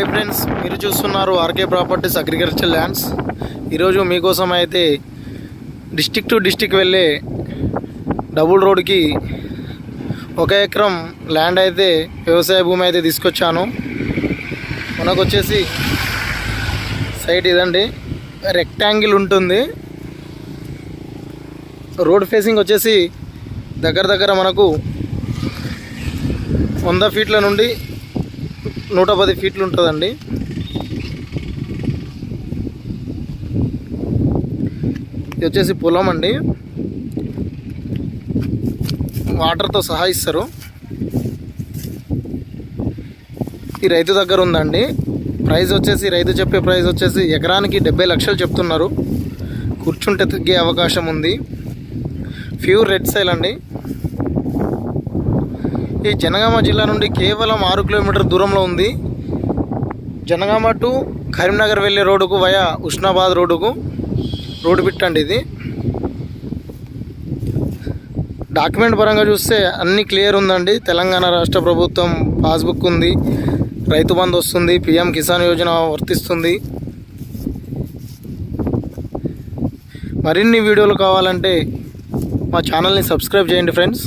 Hi friends మీరు చూస్తున్నారు RK properties agriculture lands. ఈరోజు మీకోసం అయితే డిస్టిక్ టు డిస్టిక్ వెళ్ళే డబుల్ రోడ్కి ఒక ఎకరం ల్యాండ్ అయితే వ్యవసాయ భూమి అయితే తీసుకొచ్చాను. మనకు వచ్చేసి సైట్ ఇదండి. రెక్టాంగిల్ ఉంటుంది. రోడ్ ఫేసింగ్ వచ్చేసి దగ్గర దగ్గర మనకు వంద ఫీట్ల నుండి నూట పది ఫీట్లు ఉంటుందండి. ఇది వచ్చేసి పొలం అండి. వాటర్తో సహా ఇస్తారు. ఈ రైతు దగ్గర ఉందండి. ప్రైస్ వచ్చేసి రైతు చెప్పే ప్రైస్ వచ్చేసి ఎకరానికి డెబ్బై లక్షలు చెప్తున్నారు. కూర్చుంటే తగ్గే అవకాశం ఉంది. ప్యూర్ రెడ్ సైల్ అండి. ఈ జనగామ జిల్లా నుండి కేవలం ఆరు కిలోమీటర్ దూరంలో ఉంది. జనగామ టు కరీంనగర్ వెళ్ళే రోడ్డుకు వయా ఉష్ణాబాద్ రోడ్డుకు రోడ్డు పెట్టండి ఇది. డాక్యుమెంట్ పరంగా చూస్తే అన్ని క్లియర్ ఉందండి. తెలంగాణ రాష్ట్ర ప్రభుత్వం పాస్బుక్ ఉంది. రైతు బంధు వస్తుంది. పిఎం కిసాన్ యోజన వర్తిస్తుంది. మరిన్ని వీడియోలు కావాలంటే మా ఛానల్ని సబ్స్క్రైబ్ చేయండి ఫ్రెండ్స్.